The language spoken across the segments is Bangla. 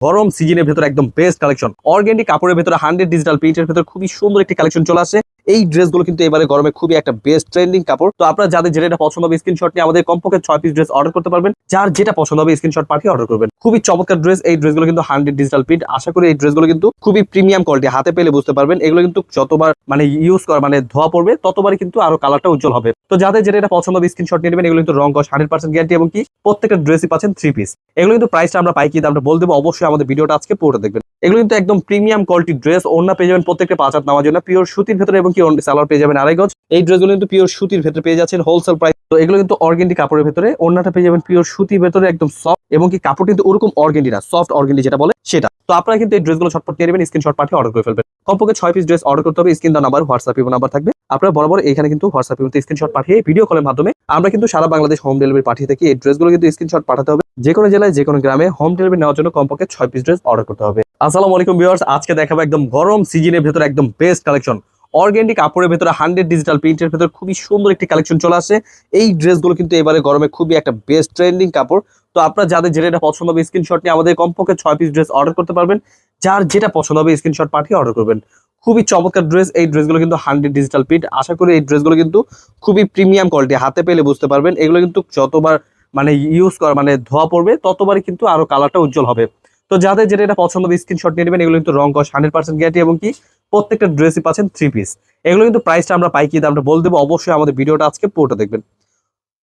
গরম সিজনের ভেতরে একদম বেস্ট কালেকশন অর্গ্যানিক কাপড়ের ভেতরে হান্ড্রেড ডিজিটাল প্রিন্টের ভেতরে খুবই সুন্দর একটি কালেকশন চলে আসে। এই ড্রেসগুলো কিন্তু এবারে গরমে খুবই একটা বেস্ট ট্রেন্ডিং কাপড়। তো আপনারা যাদের যেটা পছন্দ হবে স্ক্রিনশট নিয়ে আমাদের কমপক্ষে ছয় পিস ড্রেস অর্ডার করতে পারবেন। যার যেটা পছন্দ হবে স্ক্রিনশট পাঠিয়ে অর্ডার করবেন। খুবই চমৎকার ড্রেস এই ড্রেসগুলো কিন্তু হান্ড্রেড ডিজিটাল প্রিন্ট আশা করি এই ড্রেসগুলো কিন্তু খুবই প্রিমিয়াম কোয়ালিটি হাতে পেলে বুঝতে পারবেন। এগুলো কিন্তু যতবার মানে ইউজ করা মানে ধোয়া পড়বে, ততবারই কিন্তু আরও কালারটা উজ্জ্বল হবে। তো যাদের যেটা পছন্দ হবে স্ক্রিনশট নিয়ে নেবেন। এগুলো কিন্তু রং কস হান্ড্রেড পার্সেন্ট গ্যারান্টি এবং কি প্রত্যেকটা ড্রেসই পাচ্ছেন থ্রি পিস এগুলো কিন্তু প্রাইসটা আমরা পাই কি দামটা বল দেবো। অবশ্যই আমাদের ভিডিওটা আজকে পুরোটা দেখবেন। এগুলো কিন্তু একদম প্রিমিয়াম কোয়ালিটি ড্রেস ওড়না পেয়ে যাবেন প্রত্যেকটা পাঁচ হাত নামার জন্য। পিওর সুতির ভেতরে এবং কি সালোয়ার পেয়ে যাবেন আড়াই গজ। এই ড্রেসগুলো কিন্তু পিওর সুতির ভেতরে পেয়ে যাচ্ছেন হোলসেল প্রাইস তো এগুলো কিন্তু অর্গেন্ডি কাপড়ের ভেতরে, ওড়নাটা পেয়ে যাবেন পিওর সুতির ভেতরে একদম সফট এবং কি কাপড় কিন্তু ওরকম অর্গেন্ডি না সফট অর্গেন্ডি যেটা বলে সেটা। তো আপনারা কিন্তু এই ড্রেসগুলো ছটপট নিয়ে নেবেন স্ক্রিনশট পাঠিয়ে অর্ডার করে ফেলবেন। কমপক্ষে ছয় পিস ড্রেস অর্ডার করতে হবে স্ক্রিন দা নাম্বার হোয়াটসঅ্যাপ নাম্বার থাকবে। আপনারা বরাবর এখানে কিন্তু হোয়াটসঅ্যাপ স্ক্রিনশট পাঠিয়ে ভিডিও কলের মাধ্যমে আমরা কিন্তু সারা বাংলাদেশ হোম ডেলিভারি পাঠিয়ে থাকি। এই ড্রেসগুলো কিন্তু স্ক্রিনশট পাঠাতে হবে। যে কোনো জেলায়, যে কোনো গ্রামে হোম ডেলিভারি নেওয়ার জন্য কমপক্ষে ছয় পিস ড্রেস অর্ডার করতে হবে। আসসালামু আলাইকুম ভিউয়ার্স আজকে দেখাবো একদম গরম সিজনের ভেতরে একদম বেস্ট কালেকশন অর্গ্যানিক কাপড়ের ভেতরে হান্ড্রেড ডিজিটাল প্রিন্টের ভেতরে খুবই সুন্দর একটি কালেকশন চলে আসে। এই ড্রেসগুলো কিন্তু এবারে গরমে খুবই একটা বেস্ট ট্রেন্ডিং কাপড়। তো আপনারা যাদের যেটা পছন্দ হবে স্ক্রিনশট নিয়ে আমাদের কমপক্ষে ছয় পিস ড্রেস অর্ডার করতে পারবেন। যার যেটা পছন্দ হবে স্ক্রিনশট পাঠিয়ে অর্ডার করবেন। খুবই চমৎকার ড্রেস এই ড্রেসগুলো কিন্তু হান্ড্রেড ডিজিটাল প্রিন্ট আশা করি এই ড্রেসগুলো কিন্তু খুবই প্রিমিয়াম কোয়ালিটি হাতে পেলে বুঝতে পারবেন। এগুলো কিন্তু যতবার মানে ইউজ করা মানে ধোয়া পড়বে, ততবারই কিন্তু আরও কালারটা উজ্জ্বল হবে। তো যাদের যেটা এটা পছন্দ স্ক্রিনশট নিয়ে নেবেন। এগুলো কিন্তু রং কস হান্ড্রেড পার্সেন্ট গ্যারান্টি এবং কি প্রত্যেকটা ড্রেসই পাচ্ছেন থ্রি পিস এগুলো কিন্তু প্রাইসটা আমরা পাই কি দামটা বল দেবো। অবশ্যই আমাদের ভিডিওটা আজকে পুরোটা দেখবেন।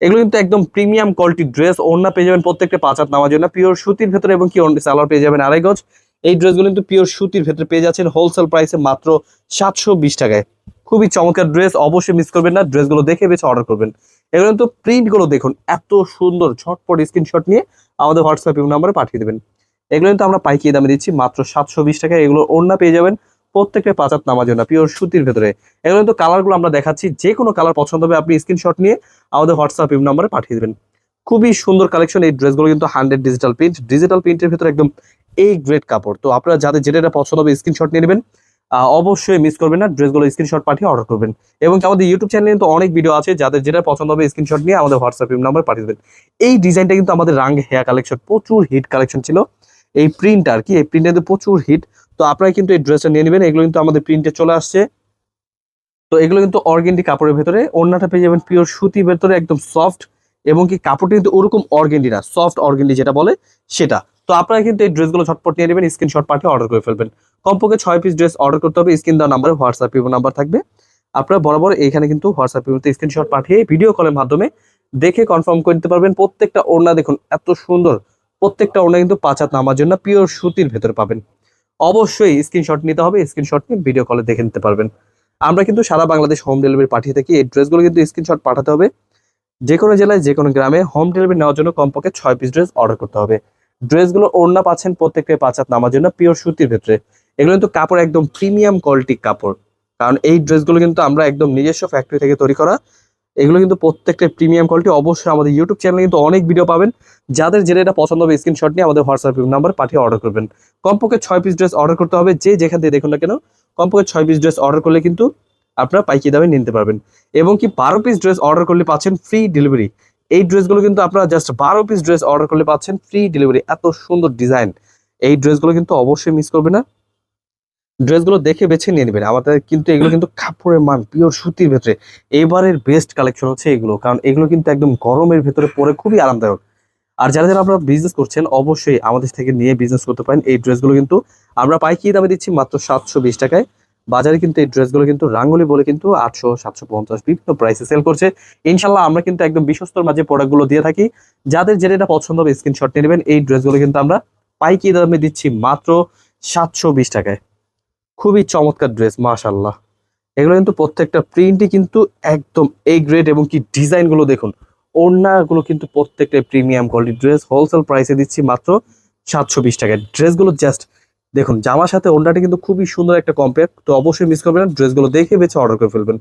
এগুলো কিন্তু একদম প্রিমিয়াম কোয়ালিটি ড্রেস ওড়না পেয়ে যাবেন প্রত্যেকটা পাঁচ হাত নামার জন্য। পিওর সুতির ভেতরে এবং কি সালোয়ার পেয়ে যাবেন আড়াই গজ। এই ড্রেসগুলো কিন্তু পিওর সুতির ভেতরে পেয়ে যাচ্ছেন হোলসেল প্রাইসে মাত্র সাতশো বিশ টাকায়। খুবই চমৎকার ড্রেস অবশ্যই মিস করবেন না, ড্রেসগুলো দেখে বেছে অর্ডার করবেন। এগুলো কিন্তু প্রিন্টগুলো দেখুন, এত সুন্দর, ঝটপট স্ক্রিনশট নিয়ে আমাদের হোয়াটসঅ্যাপ নাম্বারে পাঠিয়ে দেবেন। এগুলো কিন্তু আমরা পাইকিয়ে দামে দিচ্ছি মাত্র সাতশো বিশ টাকায়। এগুলো ওড়না পেয়ে যাবেন প্রত্যেকটা পাঁচাত নামার জন্য পিওর সুতির ভেতরে। এগুলো কিন্তু কালারগুলো আমরা দেখাচ্ছি, যে কোনো কালার পছন্দ হবে, আপনি স্ক্রিনশট নিয়ে আমাদের হোয়াটসঅ্যাপ নাম্বারে পাঠিয়ে দেবেন। খুবই সুন্দর কালেকশন এই ড্রেসগুলো কিন্তু হান্ড্রেড ডিজিটাল প্রিন্ট ডিজিটাল প্রিন্টের ভেতরে একদম এই গ্রেট কাপড়। তো আপনারা যাদের যেটা পছন্দ হবে স্ক্রিনশট নিয়ে নেবেন। অবশ্যই মিস করবেন না ড্রেসগুলো স্ক্রিনশট পাঠিয়ে অর্ডার করবেন। এবং আমাদের ইউটিউব চ্যানেলে কিন্তু অনেক ভিডিও আছে, যাদের যেটা পছন্দ হবে স্ক্রিনশট নিয়ে আমাদের হোয়াটসঅ্যাপ নাম্বার পাঠিয়ে দেবেন। এই ডিজাইনটা কিন্তু আমাদের রাং হেয়ার কালেকশন প্রচুর হিট কালেকশন ছিল। এই প্রিন্ট আর কি, এই প্রিন্টে কিন্তু প্রচুর হিট তো আপনারা কিন্তু এই ড্রেসটা নিয়ে নেবেন, এগুলো কিন্তু আমাদের প্রিন্টে চলে আসছে। তো এগুলো কিন্তু অর্গেন্ডি কাপড়ের ভেতরে, ওড়নাটা পেয়ে যাবেন পিওর সুতির ভেতরে, একদম সফট এবং কি কাপড়টা কিন্তু ওরকম অর্গেন্ডি না সফট অর্গেন্ডি যেটা বলে, সেটা। তো আপনারা কিন্তু এই ড্রেসগুলো ঝটপট নিয়ে নেবেন স্ক্রিনশট পাঠিয়ে অর্ডার করে ফেলবেন। কমপক্ষে ছয় পিস ড্রেস অর্ডার করতে হবে স্ক্রিন দেওয়া নাম্বারে হোয়াটসঅ্যাপ ইমো নাম্বার থাকবে। আপনারা বরাবর এখানে কিন্তু হোয়াটসঅ্যাপ ইমোতে স্ক্রিনশট পাঠিয়ে ভিডিও কলের মাধ্যমে দেখে কনফার্ম করে দিতে পারবেন। প্রত্যেকটা ওড়না দেখুন, এত সুন্দর। প্রত্যেকটা ওড়না কিন্তু পাঁচ হাত নামার জন্য পিওর সুতির ভেতরে পাবেন। অবশ্যই স্ক্রিনশট নিতে হবে স্ক্রিনশট নিয়ে ভিডিও কলে দেখে নিতে পারবেন। আমরা কিন্তু সারা বাংলাদেশ হোম ডেলিভারি পাঠিয়ে থাকি। এই ড্রেসগুলো কিন্তু স্ক্রিনশট পাঠাতে হবে। যে কোনো জেলায় যে কোনো গ্রামে হোম ডেলিভারি নেওয়ার জন্য কমপক্ষে ছয় পিস ড্রেস অর্ডার করতে হবে। ড্রেসগুলো ওড়না পাচ্ছেন প্রত্যেকটা পাঁচ হাত নামার জন্য পিওর সুতির ভেতরে এগুলো কিন্তু কাপড় একদম প্রিমিয়াম কোয়ালিটির কাপড়। কারণ এই ড্রেসগুলো কিন্তু আমরা একদম নিজস্ব ফ্যাক্টরি থেকে তৈরি করা। এগুলো কিন্তু প্রত্যেকটা প্রিমিয়াম কোয়ালিটি অবশ্যই আমাদের ইউটিউব চ্যানেলে কিন্তু অনেক ভিডিও পাবেন। যাদের যেটা এটা পছন্দ হবে স্ক্রিনশট নিয়ে আমাদের হোয়াটসঅ্যাপ নাম্বার পাঠিয়ে অর্ডার করবেন। কমপক্ষে ছয় পিস ড্রেস অর্ডার করতে হবে। যে যেখান থেকে দেখুন না কেন, কমপক্ষে ছয় পিস ড্রেস অর্ডার করলে কিন্তু আপনারা পাইকি দামে নিতে পারবেন। এবং কি বারো পিস ড্রেস অর্ডার করলে পাচ্ছেন ফ্রি ডেলিভারি এই ড্রেসগুলো কিন্তু আপনারা জাস্ট বারো পিস ড্রেস অর্ডার করলে পাচ্ছেন ফ্রি ডেলিভারি এত সুন্দর ডিজাইন এই ড্রেসগুলো কিন্তু অবশ্যই মিস করবে না। ড্রেসগুলো দেখে বেছে নিয়ে নেবেন। আমাদের কিন্তু এগুলো কিন্তু কাপড়ের মান পিওর সুতির ভেতরে। এবারের বেস্ট কালেকশন হচ্ছে এগুলো, কারণ এগুলো কিন্তু একদম গরমের ভেতরে পরে খুবই আরামদায়ক। আর যারা যারা আপনারা বিজনেস করছেন, অবশ্যই আমাদের থেকে নিয়ে বিজনেস করতে পারেন। এই ড্রেসগুলো কিন্তু আমরা পাইকি দামে দিচ্ছি মাত্র সাতশো বিশ টাকায়। বাজারে কিন্তু এই ড্রেসগুলো কিন্তু রাঙ্গুলি বলে কিন্তু আটশো, সাতশো, পঞ্চাশ বিভিন্ন প্রাইসে সেল করছে। ইনশাল্লাহ আমরা কিন্তু একদম বিশ্বস্তর মাঝে প্রোডাক্টগুলো দিয়ে থাকি। যাদের যেটা পছন্দ হবে স্ক্রিনশট নিয়ে নেবেন। এই ড্রেসগুলো কিন্তু আমরা পাইকি দামে দিচ্ছি মাত্র সাতশো বিশ টাকায়। খুবই চমৎকার ড্রেস মাশাল্লাহ এগুলো কিন্তু প্রত্যেকটা প্রিন্টই কিন্তু একদম এ গ্রেড এবং কি ডিজাইনগুলো দেখুন। ওড়নাগুলো কিন্তু প্রত্যেকটা প্রিমিয়াম কোয়ালিটি ড্রেস হোলসেল প্রাইসে দিচ্ছি মাত্র সাতশো বিশ টাকায়। ড্রেসগুলো জাস্ট দেখুন, জামার সাথে ওড়নাটা কিন্তু খুবই সুন্দর একটা কম্পেয়ার তো অবশ্যই মিস করবেন ড্রেসগুলো দেখে বেছে অর্ডার করে ফেলবেন।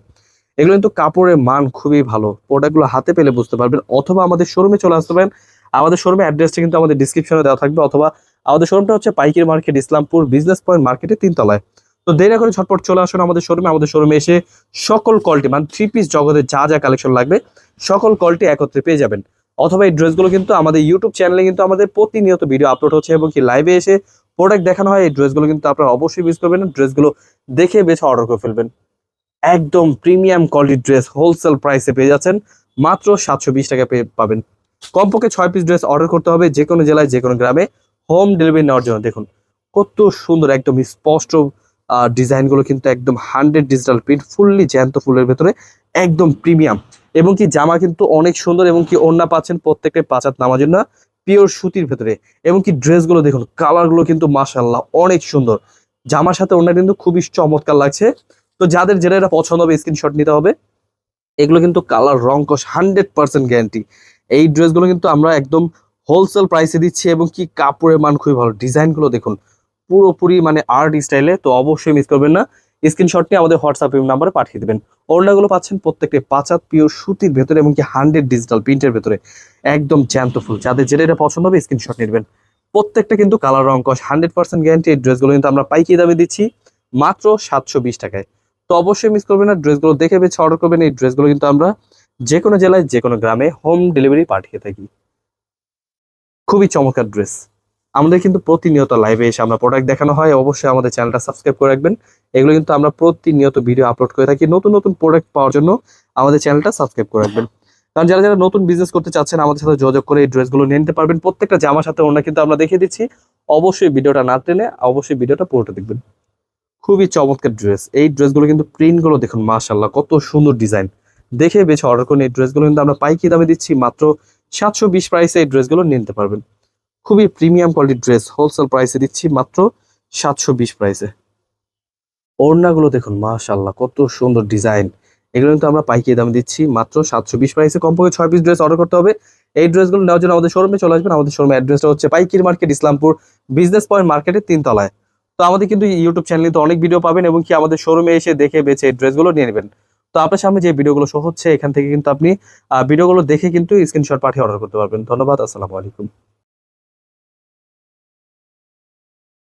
এগুলো কিন্তু কাপড়ের মান খুবই ভালো প্রোডাক্টগুলো হাতে পেলে বুঝতে পারবেন। অথবা আমাদের শোরুমে চলে আসতে পারেন, আমাদের শোরুমে অ্যাড্রেসটা কিন্তু আমাদের ডিসক্রিপশনে দেওয়া থাকবে, অথবা আমাদের শোরুমটা হচ্ছে পাইকির মার্কেট ইসলামপুর বিজনেস পয়েন্ট মার্কেটে তিনতলায়। তো দেরি করে ঝটপট চলে আসুন আমাদের শোরুমে আমাদের শোরুমে এসে সকল কোয়ালিটি মানে থ্রি পিস জগতে যা যা কালেকশন লাগবে, সকল কোয়ালিটি একত্রে পেয়ে যাবেন। অথবা এই ড্রেসগুলো কিন্তু আমাদের ইউটিউব চ্যানেলে কিন্তু আমাদের প্রতিনিয়ত ভিডিও আপলোড হচ্ছে এবং কি লাইভে এসে প্রোডাক্ট দেখানো হয়, এই ড্রেসগুলো কিন্তু আপনারা অবশ্যই মিস করবেন ড্রেসগুলো দেখে বেছে অর্ডার করে ফেলবেন। একদম প্রিমিয়াম কোয়ালিটির ড্রেস হোলসেল প্রাইসে পেয়ে যাচ্ছেন, মাত্র সাতশো বিশ টাকা পেয়ে পাবেন। কমপক্ষে ছয় পিস ড্রেস অর্ডার করতে হবে যে কোনো জেলায়, যে কোনো গ্রামে। হোম ডেলিভারি নেওয়ার জন্য দেখুন, কত সুন্দর, একদম স্পষ্ট ডিজাইনগুলো কিন্তু একদম হান্ড্রেড ডিজিটাল প্রিন্ট ফুললি জ্যান্ত ফুলের ভেতরে, একদম প্রিমিয়াম এবং কি জামা কিন্তু অনেক সুন্দর এবং কি ওড়না পাচ্ছেন প্রত্যেকটা পাঁচাত নামার জন্য পিওর সুতির ভেতরে, এবং কি ড্রেসগুলো দেখুন, কালারগুলো কিন্তু মাশাল্লাহ অনেক সুন্দর। জামার সাথে ওড়না কিন্তু খুবই চমৎকার লাগছে। তো যাদের যেটা এটা পছন্দ হবে স্ক্রিনশট নিতে হবে। এগুলো কিন্তু কালার রং কস, হান্ড্রেড পার্সেন্ট গ্যারান্টি এই ড্রেসগুলো কিন্তু আমরা একদম হোলসেল প্রাইসে দিচ্ছি, এবং কি কাপড়ের মান খুবই ভালো। ডিজাইনগুলো দেখুন, পুরোপুরি মানে আর্ট স্টাইলে তো অবশ্যই মিস করবেন না। স্ক্রিনশট নিয়ে আমাদের হোয়াটসঅ্যাপ নাম্বারে পাঠিয়ে দেবেন। ওড়নাগুলো পাচ্ছেন প্রত্যেকটি পাঁচাত পিওর সুতির ভেতরে এবং কি হান্ড্রেড ডিজিটাল প্রিন্টের ভেতরে। একদম জ্যান্ত ফুল। যাদের যেটা এটা পছন্দ হবে স্ক্রিনশট নেবেন। প্রত্যেকটা কিন্তু কালার রং কস হান্ড্রেড পার্সেন্ট গ্যারান্টি এই ড্রেসগুলো কিন্তু আমরা পাইকি দামে দিচ্ছি মাত্র সাতশো বিশ টাকায়। তো অবশ্যই মিস করবেন না ড্রেসগুলো দেখে বেছে অর্ডার করবেন, এই ড্রেসগুলো কিন্তু আমরা যে কোনো জেলায় যে কোনো গ্রামে হোম ডেলিভারি পাঠিয়ে থাকি। খুবই চমৎকার ড্রেস আমাদের কিন্তু প্রতিনিয়ত লাইভে এসে আমরা প্রোডাক্ট দেখানো হয়, অবশ্যই আমাদের চ্যানেলটা সাবস্ক্রাইব করে রাখবেন। এগুলো কিন্তু আমরা প্রতিনিয়ত ভিডিও আপলোড করে থাকি। নতুন নতুন প্রোডাক্ট পাওয়ার জন্য আমাদের চ্যানেলটা সাবস্ক্রাইব করে রাখবেন। কারণ যারা যারা নতুন বিজনেস করতে চাচ্ছেন, আমাদের সাথে যোগাযোগ করে এই ড্রেসগুলো নিয়ে নিতে পারবেন। প্রত্যেকটা জামার সাথে ওনা কিন্তু আমরা দেখিয়ে দিচ্ছি। অবশ্যই ভিডিওটা না টেনে অবশ্যই ভিডিওটা পুরোটা দেখবেন। খুবই চমৎকার ড্রেস এই ড্রেসগুলো কিন্তু প্রিন্টগুলো দেখুন মাশাল্লাহ কত সুন্দর ডিজাইন দেখে বেছে অর্ডার করুন এই ড্রেসগুলো কিন্তু আমরা পাইকি দামে দিচ্ছি। মাত্র সাতশো বিশ প্রাইসে এই ড্রেসগুলো নিতে পারবেন। খুবই প্রিমিয়াম কোয়ালিটির ড্রেস হোলসেল প্রাইসে দিচ্ছি মাত্র সাতশো বিশ প্রাইসে ওড়নাগুলো দেখুন মাশাল্লাহ কত সুন্দর ডিজাইন এগুলো কিন্তু আমরা পাইকি দামে দিচ্ছি মাত্র সাতশো বিশ প্রাইসে কমপক্ষে ছয় পিস ড্রেস অর্ডার করতে হবে। এই ড্রেসগুলো নেওয়ার জন্য আমাদের শোরুমে চলে আসবেন। আমাদের শোরুমের অ্যাড্রেসটা হচ্ছে পাইকির মার্কেট ইসলামপুর বিজনেস পয়েন্ট মার্কেটের তিনতলায় তো আমাদের কিন্তু ইউটিউব চ্যানেলে তো অনেক ভিডিও পাবেন এবং কি আমাদের শোরুমে এসে দেখে, বেছে এই ড্রেসগুলো নিয়ে নেবেন। তো আপনার সামনে যে ভিডিওগুলো শো হচ্ছে, এখান থেকে কিন্তু আপনি ভিডিওগুলো দেখে কিন্তু স্ক্রিনশট পাঠিয়ে অর্ডার করতে পারবেন। ধন্যবাদ, আসসালামু আলাইকুম।